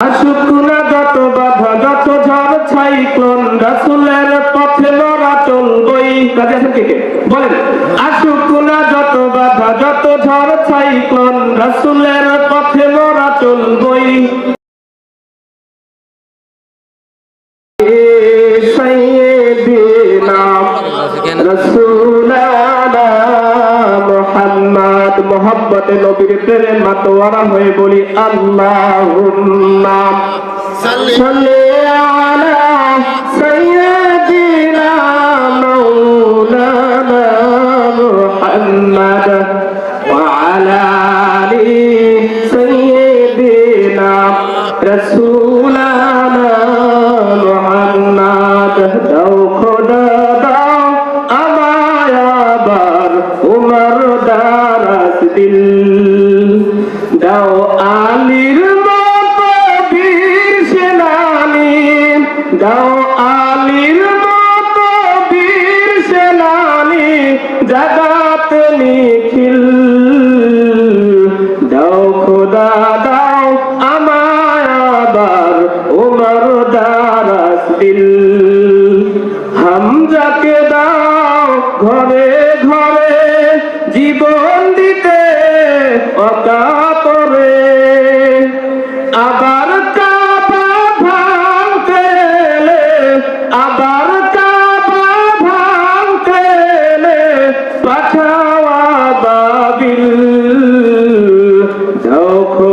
আসুক না যত বাধা, যত ঝড় সাইক্লোন রাসুলের পথে মোরা চলবই। কাজে আছেন কে কে? বলেন। আসুক না যত বাধা, যত ঝড় সাইক্লোন রাসুলের পথে এ মোহাম্মতে নবীর প্রেমে মাতোয়ারা হয়ে বলি আল্লাহুম্মা সাল্লি আলা সাইয়্যিদিনা মাওলানা মুহাম্মদ ওয়া আলা আলি দাও আলীর মতো বীর সেনানি জাগাত নিখিল। দাও খোদা, দাও আমায় আবার উমর দারাস দিল। হামজাকে দাও ঘরে ঘরে জীবন দিতে অকাতরে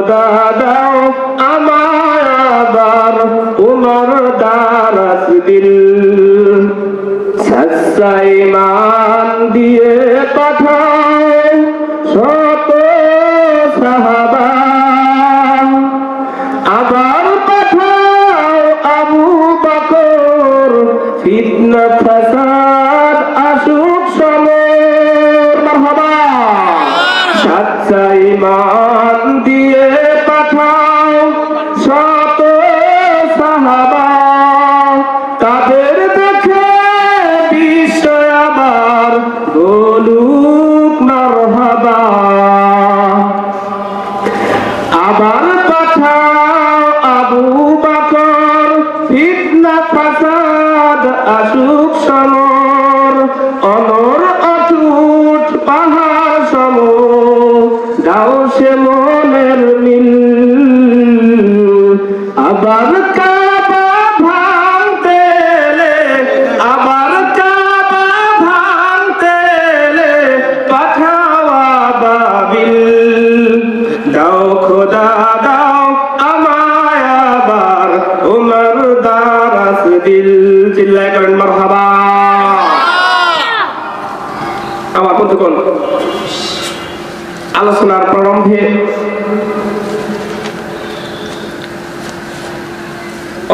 খোদা দাও আমায় আবার উমর দারাস দিল। মান দিয়ে পাঠাও শত সাহাবা। আবার পাঠাও আবু বকর, ফিতনা ফাসাদ আবার কাবা ভাঙতে আবার কাবা ভাঙতে পাঠাওয়া বাবিল দাও খোদা, দাও আমায় আবার উমর দারাস দিল। চিল্লায় করেন, মারহাবা। আলোচনার প্রারম্ভে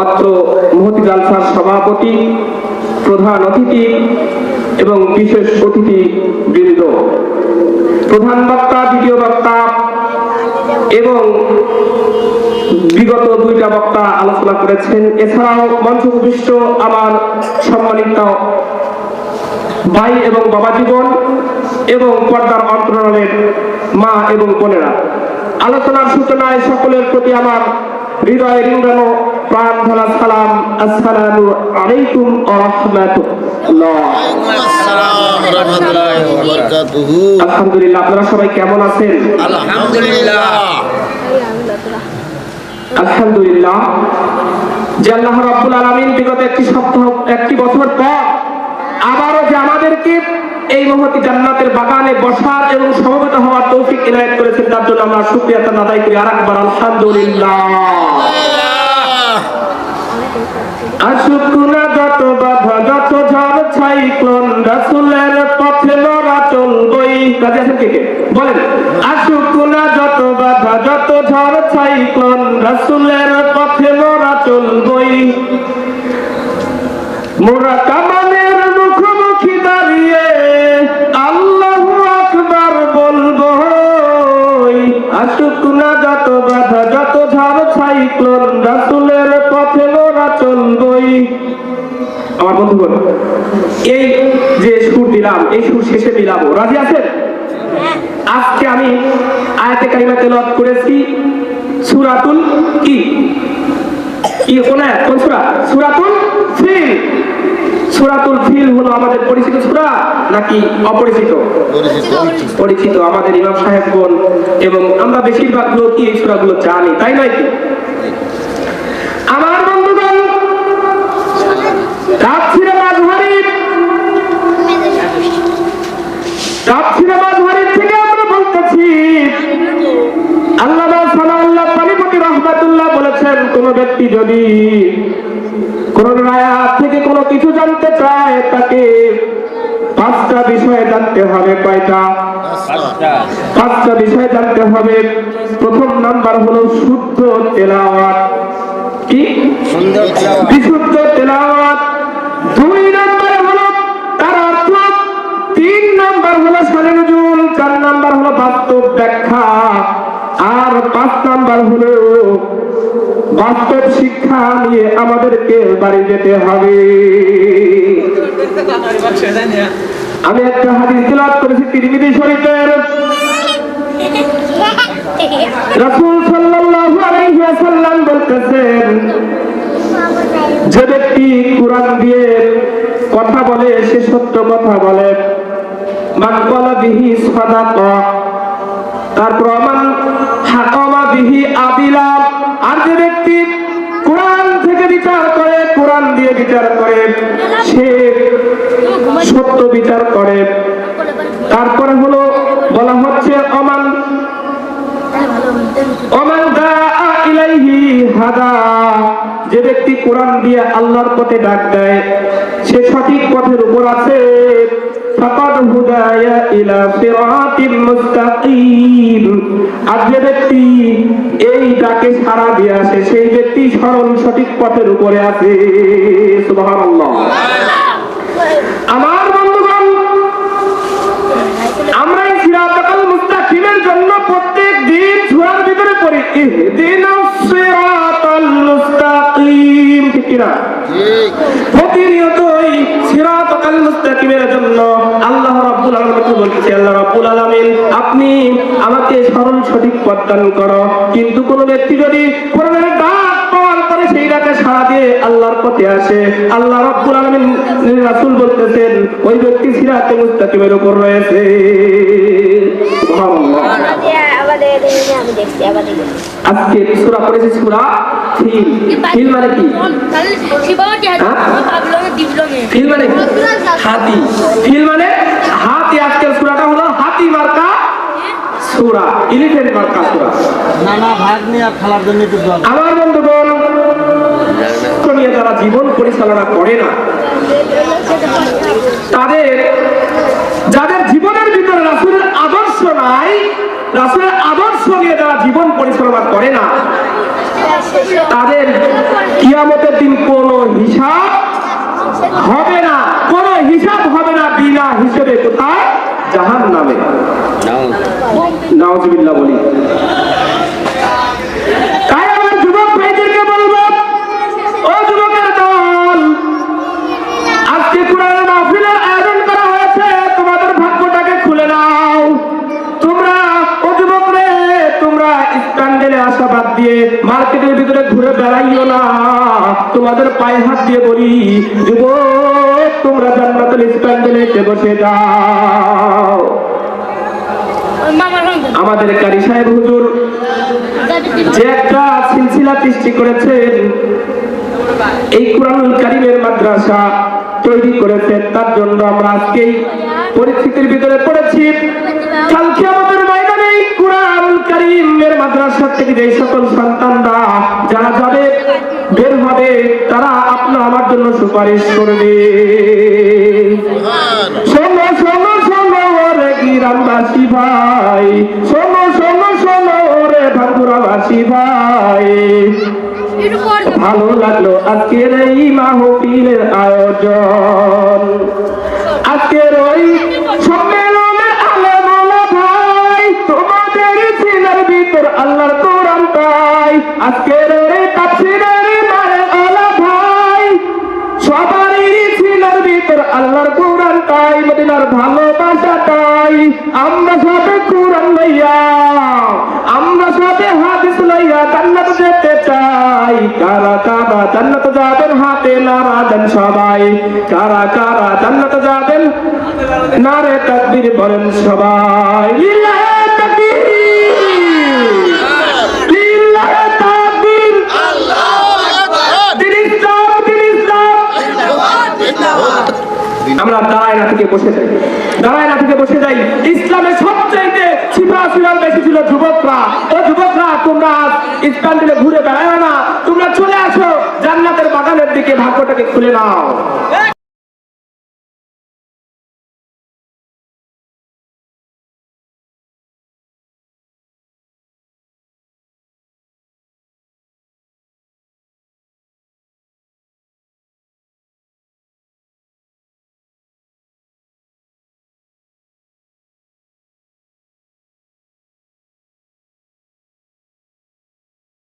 অত্র মহতি জালসার সভাপতি, প্রধান অতিথি এবং বিশেষ অতিথি বৃন্দ। প্রধান বক্তা, দ্বিতীয় বক্তা এবং বিগত দুইটা বক্তা আলোচনা করেছেন। এছাড়াও মঞ্চ উপবিষ্ট আমার সম্মানিত ভাই এবং বাবা জীবন এবং পর্দার অন্তরালের মা এবং বোনেরা। আলোচনার সূচনায় সকলের প্রতি আমার হৃদয় রিঙ্গানো প্রাণ ধরা সালাম আসসালামু আলাইকুম ওয়া রাহমাতুল্লাহ। আলহামদুলিল্লাহ আপনারা সবাই কেমন আছেন? আলহামদুলিল্লাহ। আলহামদুলিল্লাহ। যে আল্লাহ রাব্বুল আলামিন বিগত একটি সপ্তাহ একটি বছর পর আবারও যে আমাদেরকে এই মহতি জান্নাতের বাগানে বসার এবং সমবেত হওয়ার তৌফিক ইনায়েত করেছেন তার জন্য আমরা শুকরিয়া আদায় করি। আরেকবার আলহামদুলিল্লাহ। আসুক না যত বাধা যত ঝড় সাইক্লোন রাসুলের পথে মোরা চলবই কাজে আছেন কে কে বলেন আসুক না যত বাধা যত ঝড় রাসুলের পথে মোরা কামানের আমার বন্ধুগণ এই যে সুর দিলাম এই সুর শেষে মিলাবো। রাজি আছেন? আজকে আমি আয়াতে কারিমা তেলাওয়াত করেছি সূরাতুল কি? কি কোন কোন সূরা? সূরাতুল ফিল। সূরাতুল ফিল হলো আমাদের পরিচিত সূরা নাকি অপরিচিত? পরিচিত। আমাদের ইমাম সাহেবগণ এবং আমরা বেশিরভাগ লোকই এই সূরাগুলো জানি তাই নয় কি? আমার তাফসিরে মাযহারি তাফসিরে মাযহারি থেকে আমরা বলতেছি। আল্লামা সানাউল্লাহ পানিপতি রহমাতুল্লাহ বলেছেন কোন ব্যক্তি যদি কোন আয়াত থেকে কোনো কিছু জানতে চায় তাকে পাঁচটা বিষয়ে জানতে হবে। কয়টা? পাঁচটা। বিষয় জানতে হবে। প্রথম নাম্বার হলো শুদ্ধ তেলাওয়াত। কি? বিশুদ্ধ তেলাওয়াত। দুই নম্বরে হলো তার অর্থ তিন নাম্বার হলো সালেনুজুল চার নাম্বার হলো বাস্তব ব্যাখ্যা আর পাঁচ নাম্বার হলো বাস্তব শিক্ষা নিয়ে আমাদেরকে বাড়ি যেতে হবে। আমি একটা হাদিস তিলাওয়াত করেছি তিরমিজি শরীফের। রাসূল সাল্লাল্লাহু আলাইহি ওয়াসাল্লাম বলতেছেন যে ব্যক্তি কোরআন দিয়ে কথা বলে, সে সত্য কথা বলে। মান কলা বিহি সাদাকা। তারপর মান হাকামা বিহি আদিলা। আর যে ব্যক্তি কোরআন থেকে বিচার করে, কোরআন দিয়ে বিচার করে, সে সত্য বিচার করে। তারপরে হলো, বলা হচ্ছে, অমান অমান দাআ ইলাইহি হাদা। যে ব্যক্তি কোরআন দিয়ে আল্লাহর পথে ডাক দেয়, সে সঠিক পথের উপর আছে। সেই ব্যক্তি সঠিক পথের উপরে আছে। আমার আমরা সিরাতাল মুস্তাকিমের জন্য প্রত্যেক দিন সূরার ভিতরে পড়ি সিরাতাল মুস্তাকিম ঠিক কি না ঠিক মুস্তাকিমের জন্য আল্লাহ রাব্বুল আলামিন বলতেছে আল্লাহ রাব্বুল আলামিন আপনি আমাকে সরল সঠিক পথ দান করো। কিন্তু কোন ব্যক্তি যদি কোরআনের ডাক পাওয়ার পরে সেই ডাকে সাড়া দিয়ে আল্লাহর পথে আসে আল্লাহ রাব্বুল আলামিন রাসূল বলতেছেন ওই ব্যক্তি সিরাতে মুস্তাকিমের উপর রয়েছে। সুবহানাল্লাহ। আমাদের আজকে সূরা পড়েছে? সূরা ফিল ফিল মানে কি? ফিল মানে কি? হাতি। ফিল মানে হাতি আজকের সূরাটা হলো হাতি মার্কা সূরা এলিফ্যান্ট মার্কা সূরা। নানা ভাগ নিয়ে খেলার জন্য একটু আমার বন্ধুগণ নিয়ে যারা জীবন পরিচালনা করে না তাদের যাদের জীবনের ভিতরে রাসূলের আদর্শ নাই রাসূলের আদর্শ নিয়ে যারা জীবন পরিচালনা করে না তাদের কিয়ামতের দিন কোনো হিসাব হবে না কোনো হিসাব হবে না বিনা হিসেবে কোথায়? জাহান নামে নাউজুবিল্লাহ বলি। ভিতরে ঘুরে বেড়াইও না। তোমাদের পায়ে হাত দিয়ে বলি, যুবক, তোমরা জান্নাতুল স্ট্যান্ডেলে এসে বসে যাও। আমাদের কারি সাহেব হুজুর, যে একটা সিলসিলা সৃষ্টি করেছেন, এই কোরআনুল কারিমের মাদ্রাসা তৈরি করেছেন, তার জন্য আমরা আজকে পরিস্থিতির ভিতরে পড়েছি। কালকে আমাদের ময়দানে এই কোরআনুল কারিমের মাদ্রাসা থেকে যে সকল সন্তানরা যারা যাবে বের হবে তারা আপনার আমার জন্য সুপারিশ করবে শোনো শোনো শোনো রে গ্রামবাসী ভাই। শোনো শোনো শোনো রে ভাঙ্গুরাবাসী ভাই। ভালো লাগল আজকের এই মাহফিলের আয়োজন। আমরা সবে হাদিস লইয়া জান্নাত যেতে চাই। কারা কারা জান্নাত যাবেন হাতে নারা দেন সবাই। কারা কারা জান্নাত যাবেন নারে তাকবীর বলেন সবাই। আমরা দাঁড়ায় না থেকে বসে যাই। দাঁড়ায় না থেকে বসে যাই। ইসলামের সবচাইতে ছিলাম বেশি ছিল যুবকরা। ও যুবকরা, তোমরা আজ দিলে ঘুরে বেড়ায় না। তোমরা চলে আসো, জান্নাতের বাগানের দিকে ভাগ্যটাকে খুলে নাও।